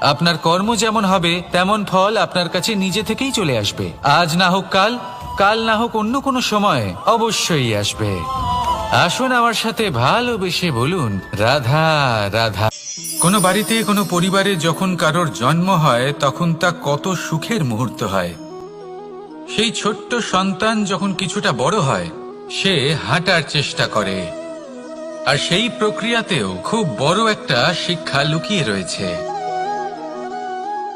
আপনার কর্ম যেমন হবে, তেমন ফল আপনার কাছে নিজে থেকেই চলে আসবে। আজ না হোক কাল কাল না হোক অন্য কোনো সময় অবশ্যই আসবে। আসুন আমার সাথে ভালোবেসে বলুন, রাধা রাধা। কোনো বাড়িতে, কোনো পরিবারে যখন কারোর জন্ম হয়, তখন তা কত সুখের মুহূর্ত হয়। সেই ছোট্ট সন্তান যখন কিছুটা বড় হয়, সে হাঁটার চেষ্টা করে। আর সেই প্রক্রিয়াতেও খুব বড় একটা শিক্ষা লুকিয়ে রয়েছে।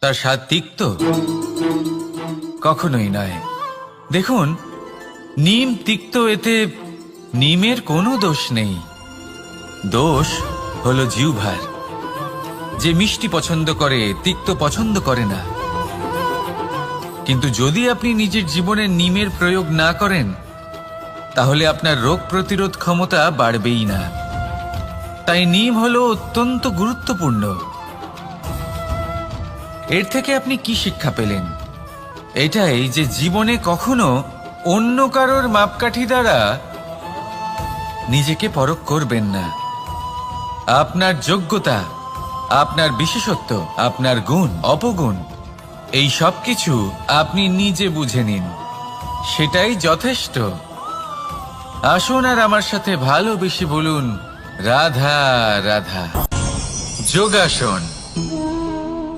তার স্বাদ তিক্ত? কখনোই নয়। দেখুন, নিম তিক্ত এতে নিমের কোনো দোষ নেই। দোষ হলো জিউভার যে মিষ্টি পছন্দ করে, তিক্ত পছন্দ করে না। কিন্তু যদি আপনি নিজের জীবনে নিমের প্রয়োগ না করেন, তাহলে আপনার রোগ প্রতিরোধ ক্ষমতা বাড়বেই না। তাই নিম হলো অত্যন্ত গুরুত্বপূর্ণ। এর থেকে আপনি কি শিক্ষা পেলেন? এটাই যে জীবনে কখনো অন্য কারোর মাপকাঠি দ্বারা নিজেকে পরখ করবেন না। আপনার যোগ্যতা, আপনার বিশেষত্ব, আপনার গুণ, অপগুণ, এই সব কিছু আপনি নিজে বুঝে নিন। সেটাই যথেষ্ট। আসুন আর আমার সাথে ভালোবেসে বলুন, রাধা রাধা। যোগাসন।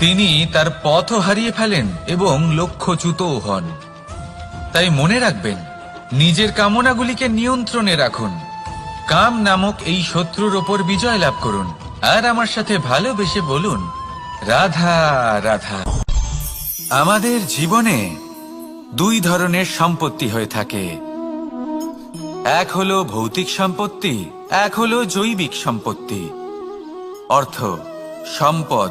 তিনি তার পথও হারিয়ে ফেলেন এবং লক্ষ্যচ্যুতও হন। তাই মনে রাখবেন, নিজের কামনাগুলিকে নিয়ন্ত্রণে রাখুন। কাম নামক এই শত্রুর ওপর বিজয় লাভ করুন। আর আমার সাথে ভালোবেসে বলুন, রাধা রাধা। আমাদের জীবনে দুই ধরনের সম্পত্তি হয়ে থাকে। এক হলো ভৌতিক সম্পত্তি, এক হলো জৈবিক সম্পত্তি। অর্থ, সম্পদ।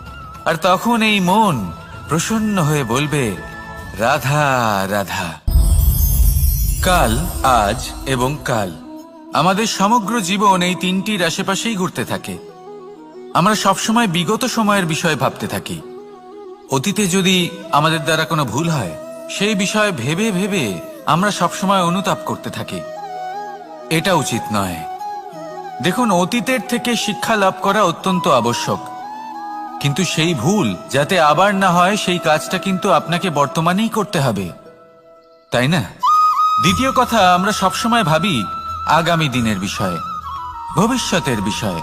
আর তখন এই মন প্রসন্ন হয়ে বলবে, রাধা রাধা। কাল, আজ এবং কাল। আমাদের সমগ্র জীবন এই তিনটির আশেপাশেই ঘুরতে থাকে। আমরা সবসময় বিগত সময়ের বিষয়ে ভাবতে থাকি। অতীতে যদি আমাদের দ্বারা কোনো ভুল হয়, সেই বিষয়ে ভেবে ভেবে আমরা সবসময় অনুতাপ করতে থাকি। এটা উচিত নয়। দেখুন, অতীতের থেকে শিক্ষা লাভ করা অত্যন্ত আবশ্যক। কিন্তু সেই ভুল, যাতে আবার না হয় সেই কাজটা কিন্তু আপনাকে বর্তমানেই করতে হবে। তাই না? দ্বিতীয় কথা, আমরা সবসময় ভাবি আগামী দিনের বিষয়ে, ভবিষ্যতের বিষয়ে।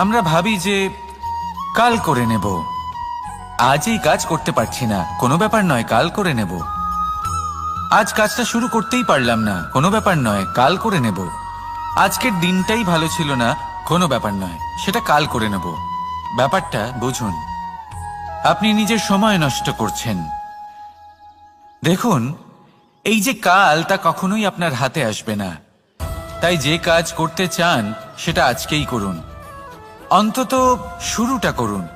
আমরা ভাবি যে কাল করে নেব। আজ এই কাজ করতে পারছি না, কোনো ব্যাপার নয়, কাল করে নেব। আজ কাজটা শুরু করতেই পারলাম না, কোনো ব্যাপার নয়, কাল করে নেব। আজকের দিনটাই ভালো ছিল না, কোনো ব্যাপার নয়, সেটা কাল করে নেব। ব্যাপারটা বুঝুন। আপনি নিজের সময় নষ্ট করছেন। দেখুন, এই যে কাল তা কখনোই আপনার হাতে আসবে না। তাই যে কাজ করতে চান, সেটা আজকেই করুন। অন্তত শুরুটা করুন।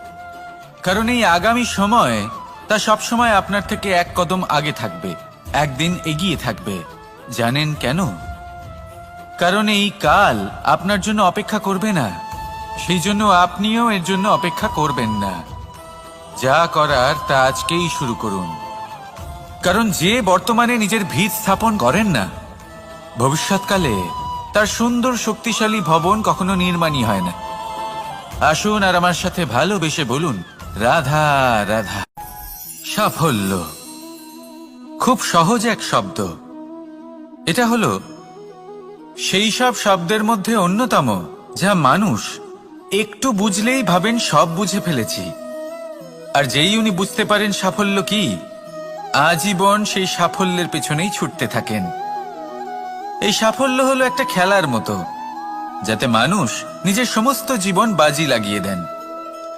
কারণ এই আগামী সময় তা সব সময় আপনার থেকে এক কদম আগে থাকবে, একদিন এগিয়ে থাকবে। জানেন কেন? কারণ এই কাল আপনার জন্য অপেক্ষা করবে না। সেই জন্য আপনিও এর জন্য অপেক্ষা করবেন না। যা করার তা আজকেই শুরু করুন। কারণ যে বর্তমানে নিজের ভিত স্থাপন করেন না, ভবিষ্যৎকালে তার সুন্দর শক্তিশালী ভবন কখনো নির্মাণই হয় না। আসুন আর আমার সাথে ভালোবেসে বলুন, রাধা রাধা। সাফল্য। খুব সহজ এক শব্দ। এটা হলো, সেই সব শব্দের মধ্যে অন্যতম, যা মানুষ একটু বুঝলেই ভাবেন, সব বুঝে ফেলেছি। আর যেই উনি বুঝতে পারেন সাফল্য কি, আজীবন সেই সাফল্যের পেছনেই ছুটতে থাকেন। এই সাফল্য হলো একটা খেলার মতো, যাতে মানুষ নিজের সমস্ত জীবন বাজি লাগিয়ে দেন।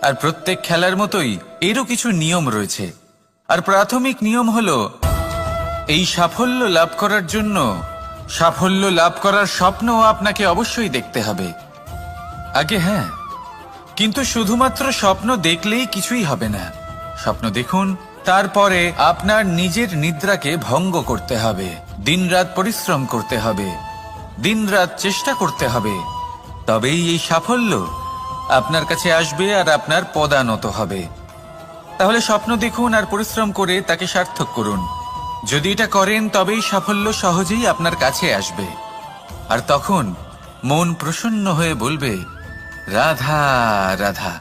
আর প্রত্যেক খেলার মতোই এরও কিছু নিয়ম রয়েছে। আর প্রাথমিক নিয়ম হলো, এই সাফল্য লাভ করার জন্য, সাফল্য লাভ করার স্বপ্ন আপনাকে অবশ্যই দেখতে হবে। আগে হ্যাঁ কিন্তু শুধুমাত্র স্বপ্ন দেখলেই কিছুই হবে না। স্বপ্ন দেখুন, তারপরে আপনার নিজের নিদ্রাকে ভঙ্গ করতে হবে। দিনরাত পরিশ্রম করতে হবে। দিনরাত চেষ্টা করতে হবে। তবেই এই সাফল্য আপনার কাছে আসবে আর আপনার পদানত হবে। তাহলে স্বপ্ন দেখুন আর পরিশ্রম করে তাকে সার্থক করুন। যদি এটা করেন, তবেই সাফল্য সহজেই আপনার কাছে আসবে। আর তখন মন প্রসন্ন হয়ে বলবে রাধা রাধা